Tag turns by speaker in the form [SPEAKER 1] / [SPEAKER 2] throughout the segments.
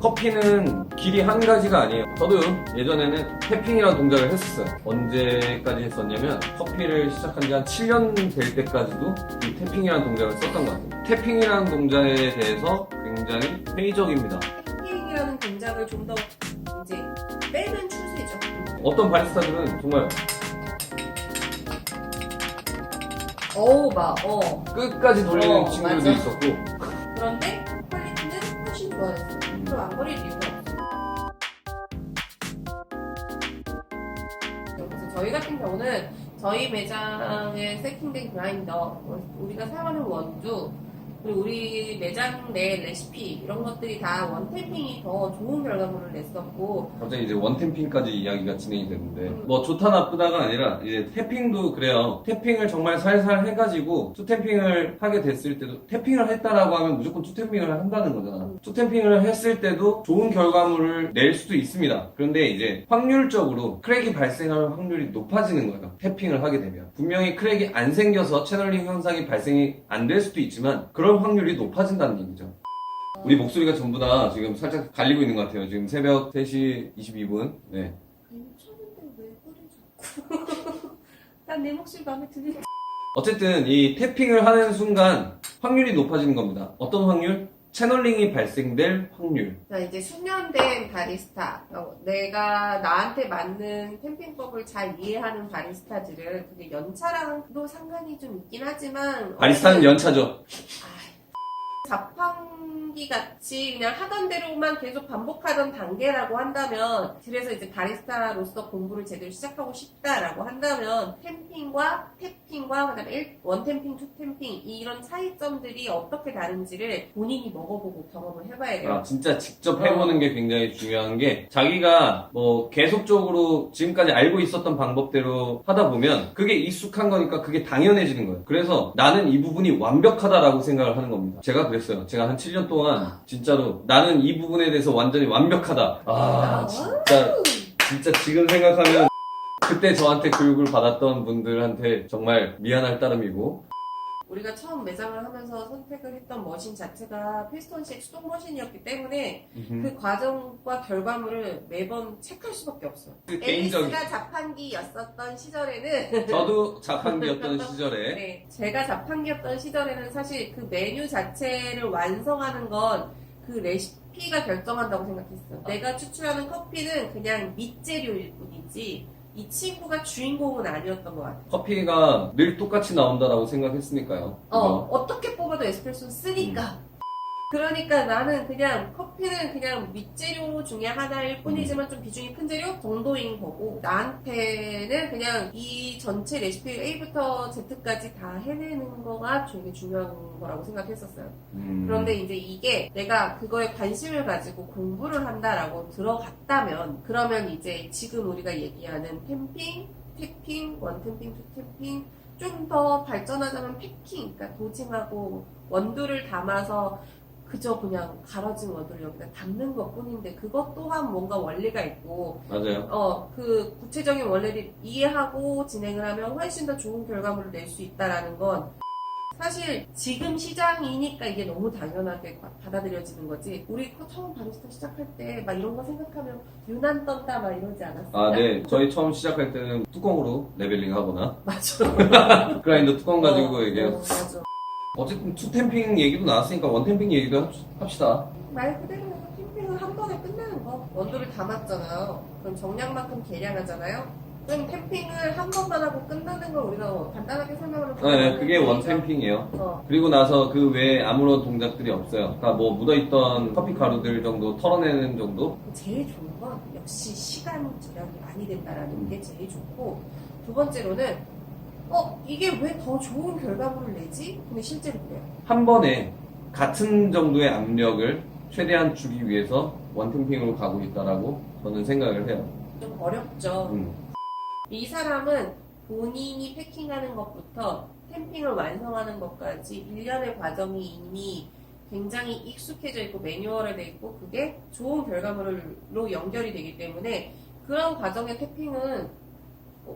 [SPEAKER 1] 커피는 길이 한 가지가 아니에요. 저도 예전에는 태핑이라는 동작을 했었어요. 언제까지 했었냐면 커피를 시작한 지 한 7년 될 때까지도 이 태핑이라는 동작을 썼던 것 같아요. 태핑이라는 동작에 대해서 굉장히 회의적입니다.
[SPEAKER 2] 핑이라는 동작을 좀 더 이제 빼는 추세죠.
[SPEAKER 1] 어떤 바리스타들은 정말
[SPEAKER 2] 어우 막 어.
[SPEAKER 1] 끝까지 돌리는
[SPEAKER 2] 어,
[SPEAKER 1] 친구들도
[SPEAKER 2] 맞아.
[SPEAKER 1] 있었고
[SPEAKER 2] 그런데 퀄리티는 훨씬 좋아졌어요. 저희 매장에 세팅된 그라인더, 우리가 사용하는 원두, 그리고 우리 매장 내 레시피 이런 것들이 다 원태핑이 더 좋은 결과물을 냈었고
[SPEAKER 1] 갑자기 이제 원템핑까지 이야기가 진행이 됐는데.
[SPEAKER 2] 음.
[SPEAKER 1] 뭐 좋다 나쁘다가 아니라 이제 태핑도 그래요. 태핑을 정말 살살 해가지고 투태핑을 하게 됐을 때도 태핑을 했다라고 하면 무조건 투태핑을 한다는 거잖아.
[SPEAKER 2] 음.
[SPEAKER 1] 투태핑을 했을 때도 좋은 결과물을 낼 수도 있습니다. 그런데 이제 확률적으로 크랙이 발생할 확률이 높아지는 거예요. 태핑을 하게 되면. 분명히 크랙이 안 생겨서 채널링 현상이 발생이 안 될 수도 있지만 그런 확률이 높아진다는 얘기죠 우리 목소리가 전부 다 지금 살짝 갈리고 있는 것 같아요. 지금 새벽 3시 22분. 네.
[SPEAKER 2] 괜찮은데 왜 꼬리 자꾸 난 내 목소리 마음에 드는
[SPEAKER 1] 어쨌든 이 태핑을 하는 순간 확률이 높아지는 겁니다. 어떤 확률? 채널링이 발생될 확률.
[SPEAKER 2] 자, 이제 수년된 바리스타. 어, 내가 나한테 맞는 캠핑법을 잘 이해하는 바리스타들은 그게 연차랑도 상관이 좀 있긴 하지만
[SPEAKER 1] 바리스타는 연차죠.
[SPEAKER 2] 아이, 자판 기 같이 그냥 하던 대로만 계속 반복하던 단계라고 한다면 그래서 이제 바리스타로서 공부를 제대로 시작하고 싶다라고 한다면 템핑과 탭핑과 그다음에 일- 원템핑, 투템핑 이런 차이점들이 어떻게 다른지를 본인이 먹어보고 경험을 해봐야 돼요.
[SPEAKER 1] 아, 진짜 직접 해보는 게 굉장히 중요한 게 자기가 뭐 계속적으로 지금까지 알고 있었던 방법대로 하다 보면 그게 익숙한 거니까 그게 당연해지는 거예요. 그래서 나는 이 부분이 완벽하다라고 생각을 하는 겁니다. 제가 그랬어요. 제가 한 7년 동안 진짜로 나는 이 부분에 대해서 완전히 완벽하다. 아, 진짜, 진짜 지금 생각하면 그때 저한테 교육을 받았던 분들한테 정말 미안할 따름이고
[SPEAKER 2] 우리가 처음 매장을 하면서 선택을 했던 머신 자체가 피스톤식 수동 머신이었기 때문에 그 과정과 결과물을 매번 체크할 수밖에 없어요.
[SPEAKER 1] 그 개인적인
[SPEAKER 2] 앨리스가 자판기였었던 시절에는
[SPEAKER 1] 저도 자판기였던 시절에
[SPEAKER 2] 네, 제가 자판기였던 시절에는 사실 그 메뉴 자체를 완성하는 건 그 레시피가 결정한다고 생각했어요. 내가 추출하는 커피는 그냥 밑재료일 뿐이지 이 친구가 주인공은 아니었던 것 같아요.
[SPEAKER 1] 커피가 늘 똑같이 나온다라고 생각했으니까요.
[SPEAKER 2] 어,
[SPEAKER 1] 그죠?
[SPEAKER 2] 어떻게 뽑아도 에스프레소는 쓰니까. 그러니까 나는 그냥 커피는 그냥 밑재료 중에 하나일 뿐이지만 좀 비중이 큰 재료 정도인 거고 나한테는 그냥 이 전체 레시피 A부터 Z까지 다 해내는 거가 되게 중요한 거라고 생각했었어요.
[SPEAKER 1] 음.
[SPEAKER 2] 그런데 이제 이게 내가 그거에 관심을 가지고 공부를 한다라고 들어갔다면 그러면 이제 지금 우리가 얘기하는 템핑, 탭핑, 원템핑, 투템핑 좀 더 발전하자면 패킹, 그러니까 도징하고 원두를 담아서 그저 그냥 갈아진 원두를 여기다 담는 것 뿐인데 그것 또한 뭔가 원리가 있고
[SPEAKER 1] 맞아요.
[SPEAKER 2] 어, 그 구체적인 원리를 이해하고 진행을 하면 훨씬 더 좋은 결과물을 낼 수 있다라는 건 사실 지금 시장이니까 이게 너무 당연하게 바- 받아들여지는 거지. 우리 그 처음 바리스타 시작할 때 막 이런 거 생각하면 유난 떤다 막 이러지 않았어요?
[SPEAKER 1] 아, 네. 저희 처음 시작할 때는 뚜껑으로 레벨링 하거나
[SPEAKER 2] 맞아.
[SPEAKER 1] 그라인더 뚜껑 가지고
[SPEAKER 2] 어,
[SPEAKER 1] 얘기해요.
[SPEAKER 2] 어, 맞아.
[SPEAKER 1] 어쨌든 투템핑 얘기도 나왔으니까 원템핑 얘기도 합- 합시다.
[SPEAKER 2] 말 그대로 캠핑은 한 번에 끝나는 거. 원두를 담았잖아요. 그럼 정량만큼 계량하잖아요. 그럼 캠핑을 한 번만 하고 끝나는 걸 우리가 간단하게 설명을
[SPEAKER 1] 네,
[SPEAKER 2] 하면
[SPEAKER 1] 그게 원템핑이에요.
[SPEAKER 2] 어,
[SPEAKER 1] 그리고 나서 그 외에 아무런 동작들이 없어요. 그러니까 뭐 묻어있던 커피 가루들 정도 털어내는 정도?
[SPEAKER 2] 제일 좋은 건 역시 시간 절약이 많이 된다라는 게 제일 좋고 두 번째로는 어 이게 왜 더 좋은 결과물을 내지? 근데 실제로 그래요.
[SPEAKER 1] 한 번에 같은 정도의 압력을 최대한 주기 위해서 원템핑으로 가고 있다라고 저는 생각을 해요.
[SPEAKER 2] 좀 어렵죠.
[SPEAKER 1] 음.
[SPEAKER 2] 이 사람은 본인이 패킹하는 것부터 템핑을 완성하는 것까지 일련의 과정이 이미 굉장히 익숙해져 있고 매뉴얼에 돼 있고 그게 좋은 결과물로 연결이 되기 때문에 그런 과정의 탭핑은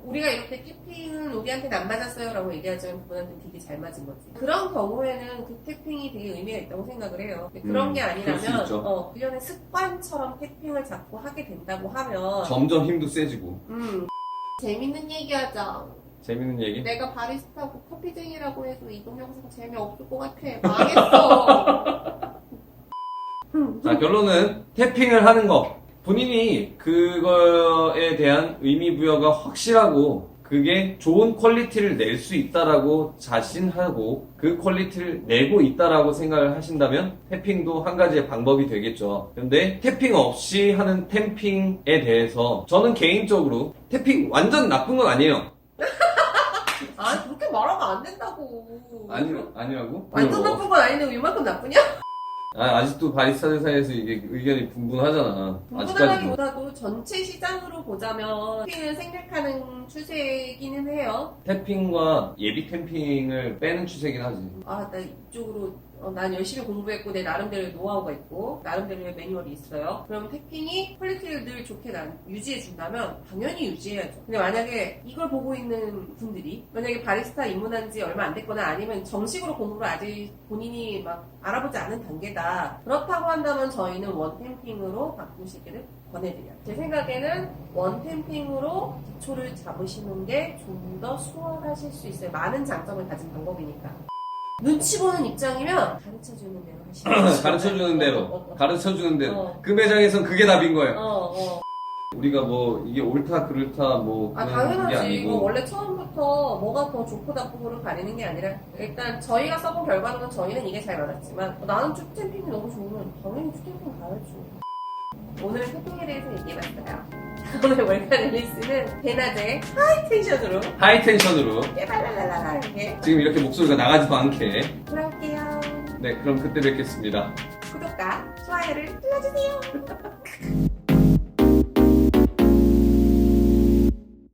[SPEAKER 2] 우리가 이렇게 태핑은 우리한테는 안 맞았어요 라고 얘기하지만 그분한테 되게 잘 맞은 거지. 그런 경우에는 그 태핑이 되게 의미가 있다고 생각을 해요. 근데 그런
[SPEAKER 1] 음,
[SPEAKER 2] 게
[SPEAKER 1] 그럴
[SPEAKER 2] 아니라면
[SPEAKER 1] 있죠.
[SPEAKER 2] 어, 일련의 습관처럼 태핑을 자꾸 하게 된다고 하면
[SPEAKER 1] 점점 힘도 세지고.
[SPEAKER 2] 음 재밌는 얘기하자.
[SPEAKER 1] 재밌는 얘기?
[SPEAKER 2] 내가 바리스타고 커피쟁이라고 해도 이동 영상 재미없을 것 같아. 망했어. 음,
[SPEAKER 1] 자, 결론은 태핑을 하는 거. 본인이 그거에 대한 의미 부여가 확실하고 그게 좋은 퀄리티를 낼 수 있다라고 자신하고 그 퀄리티를 내고 있다라고 생각을 하신다면 태핑도 한 가지의 방법이 되겠죠. 근데 태핑 없이 하는 템핑에 대해서 저는 개인적으로 태핑 완전 나쁜 건 아니에요.
[SPEAKER 2] 아 그렇게 말하면 안 된다고.
[SPEAKER 1] 아니, 아니라고?
[SPEAKER 2] 완전
[SPEAKER 1] 뭐,
[SPEAKER 2] 나쁜 건 아닌데 왜 이만큼 나쁘냐?
[SPEAKER 1] 아, 아직도 바리스타들 사이에서 이게 의견이 분분하잖아. 아직까지도.
[SPEAKER 2] 분분하기보다도 전체 시장으로 보자면 태핑을 생략하는 추세이기는 해요.
[SPEAKER 1] 태핑과 예비 캠핑을 빼는 추세긴 하지.
[SPEAKER 2] 아, 나 이쪽으로 어, 난 열심히 공부했고 내 나름대로의 노하우가 있고 나름대로의 매뉴얼이 있어요. 그럼 태핑이 퀄리티를 늘 좋게 난 유지해 준다면 당연히 유지해야죠. 근데 만약에 이걸 보고 있는 분들이 만약에 바리스타 입문한 지 얼마 안 됐거나 아니면 정식으로 공부를 아직 본인이 막 알아보지 않은 단계다. 그렇다고 한다면 저희는 원템핑으로 바꾸시기를 권해드려요. 제 생각에는 원템핑으로 기초를 잡으시는 게 좀 더 수월하실 수 있어요. 많은 장점을 가진 방법이니까. 눈치 보는 입장이면 가르쳐 주는 대로 하시면
[SPEAKER 1] 가르쳐 주는 대로, 가르쳐 주는 대로.
[SPEAKER 2] 어.
[SPEAKER 1] 그 매장에선 그게 답인 거예요.
[SPEAKER 2] 어, 어.
[SPEAKER 1] 우리가 뭐, 이게 옳다, 그렇다, 뭐,
[SPEAKER 2] 아, 당연하지. 이거. 원래 처음부터 뭐가 더 좋고 나쁘고를 가리는 게 아니라, 일단 저희가 써본 결과로는 저희는 이게 잘 맞았지만, 어, 나는 쭈템핑이 너무 좋으면 당연히 쭈템핑 가야죠. 오늘은 태핑에 대해서 얘기해봤어요. 오늘 월간 릴리스는 대낮에 하이 텐션으로,
[SPEAKER 1] 하이 텐션으로.
[SPEAKER 2] 깨발랄
[SPEAKER 1] 지금 이렇게 목소리가 나가지도 않게.
[SPEAKER 2] 돌아올게요.
[SPEAKER 1] 네, 그럼 그때 뵙겠습니다.
[SPEAKER 2] 구독과 좋아요를 눌러주세요.